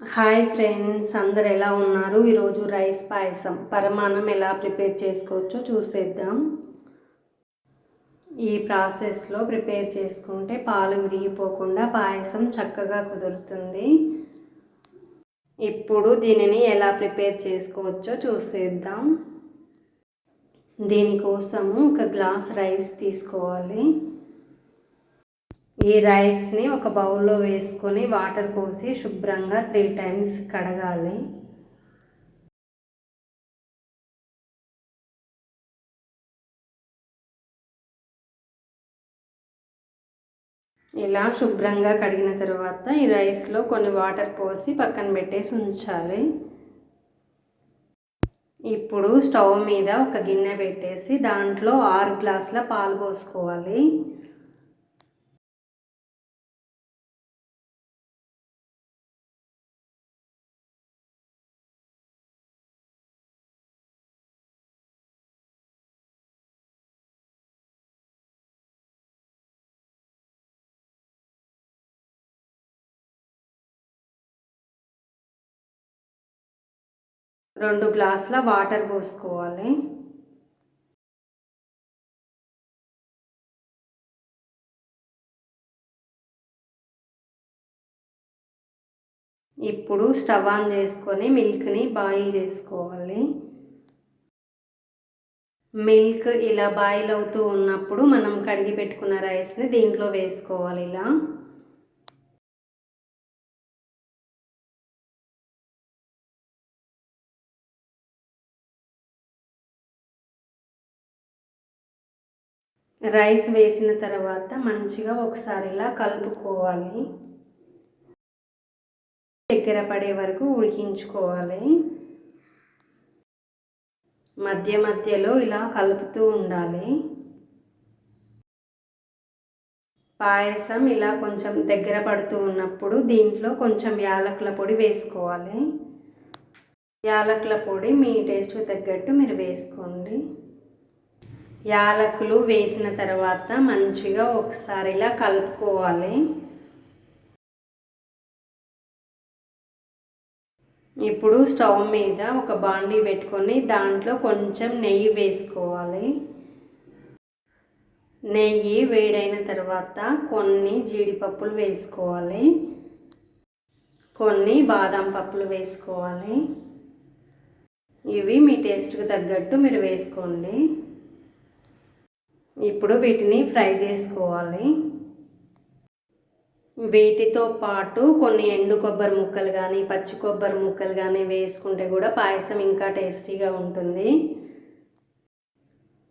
Hi friends అందరు ఎలా ఉన్నారు? ఈరోజు రైస్ పాయసం. పరమాన్నం ఎలా ప్రిపేర్ చేసుకోవచ్చో చూసేద్దాం. ఈ ప్రాసెస్లో ప్రిపేర్ చేసుకుంటే పాలు విరిగిపోకుండా పాయసం చక్కగా కుదురుతుంది. ఇప్పుడు దీనిని ఎలా ప్రిపేర్ చేసుకోవచ్చో చూసేద్దాం. దీనికోసము ఒక గ్లాస్ రైస్ తీసుకోవాలి. ఈ రైస్ని ఒక బౌల్లో వేసుకొని వాటర్ పోసి శుభ్రంగా త్రీ టైమ్స్ కడగాలి. ఇలా శుభ్రంగా కడిగిన తర్వాత ఈ రైస్లో కొన్ని వాటర్ పోసి పక్కన పెట్టేసి ఉంచాలి. ఇప్పుడు స్టవ్ మీద ఒక గిన్నె పెట్టేసి దాంట్లో ఆరు గ్లాసుల పాలు పోసుకోవాలి. రెండు గ్లాసుల వాటర్ పోసుకోవాలి. ఇప్పుడు స్టవ్ ఆన్ చేసుకొని మిల్క్ని బాయిల్ చేసుకోవాలి. మిల్క్ ఇలా బాయిల్ అవుతూ ఉన్నప్పుడు మనం కడిగి పెట్టుకున్న రైస్ని దీంట్లో వేసుకోవాలి ఇలా. రైస్ వేసిన తర్వాత మంచిగా ఒకసారి ఇలా కలుపుకోవాలి. దగ్గర పడే వరకు ఉడికించుకోవాలి. మధ్య మధ్యలో ఇలా కలుపుతూ ఉండాలి. పాయసం ఇలా కొంచెం దగ్గర పడుతూ ఉన్నప్పుడు దీంట్లో కొంచెం యాలకుల పొడి వేసుకోవాలి. యాలకుల పొడి మీ టేస్ట్కి తగ్గట్టు మీరు వేసుకోండి. యాలకులు వేసిన తర్వాత మంచిగా ఒకసారి ఇలా కలుపుకోవాలి. ఇప్పుడు స్టవ్ మీద ఒక బాండీ పెట్టుకొని దాంట్లో కొంచెం నెయ్యి వేసుకోవాలి. నెయ్యి వేడైన తర్వాత కొన్ని జీడిపప్పులు వేసుకోవాలి. కొన్ని బాదం పప్పులు వేసుకోవాలి. ఇవి మీ టేస్ట్కి తగ్గట్టు మీరు వేసుకోండి. ఇప్పుడు వీటిని ఫ్రై చేసుకోవాలి. వీటితో పాటు కొన్ని ఎండు కొబ్బరి ముక్కలు కానీ పచ్చి కొబ్బరి ముక్కలు కానీ వేసుకుంటే కూడా పాయసం ఇంకా టేస్టీగా ఉంటుంది.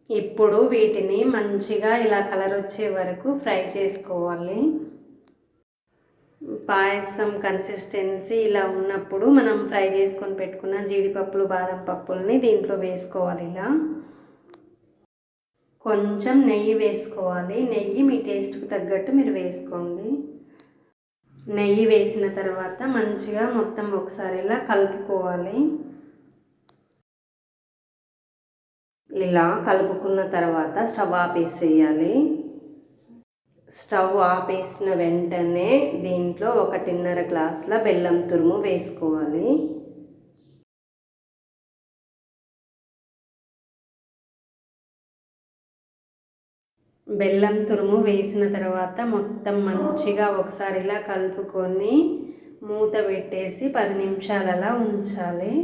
ఇప్పుడు వీటిని మంచిగా ఇలా కలర్ వచ్చే వరకు ఫ్రై చేసుకోవాలి. పాయసం కన్సిస్టెన్సీ ఇలా ఉన్నప్పుడు మనం ఫ్రై చేసుకొని పెట్టుకున్న జీడిపప్పులు బాదం పప్పుల్ని దీంట్లో వేసుకోవాలి ఇలా. కొంచెం నెయ్యి వేసుకోవాలి. నెయ్యి మీ టేస్ట్కి తగ్గట్టు మీరు వేసుకోండి. నెయ్యి వేసిన తర్వాత మంచిగా మొత్తం ఒకసారి ఇలా కలుపుకోవాలి. ఇలా కలుపుకున్న తర్వాత స్టవ్ ఆపేసేయాలి. స్టవ్ ఆపేసిన వెంటనే దీంట్లో ఒకటిన్నర గ్లాసుల బెల్లం తురుము వేసుకోవాలి. బెల్లం తురుము వేసిన తర్వాత మొత్తం మంచిగా ఒకసారి ఇలా కలుపుకొని మూత పెట్టేసి పది నిమిషాలలా ఉంచాలి.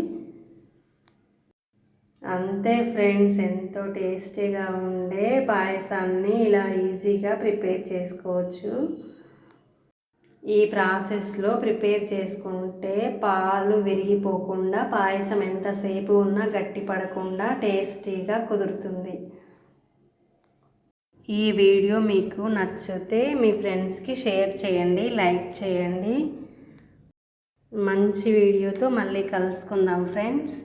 అంతే ఫ్రెండ్స్ ఎంతో టేస్టీగా ఉండే పాయసాన్ని ఇలా ఈజీగా ప్రిపేర్ చేసుకోవచ్చు. ఈ ప్రాసెస్లో ప్రిపేర్ చేసుకుంటే పాలు విరిగిపోకుండా పాయసం ఎంతసేపు ఉన్నా గట్టి పడకుండా టేస్టీగా కుదురుతుంది. ఈ వీడియో మీకు నచ్చితే మీ ఫ్రెండ్స్కి షేర్ చేయండి లైక్ చేయండి. మంచి వీడియోతో మళ్ళీ కలుసుకుందాం ఫ్రెండ్స్.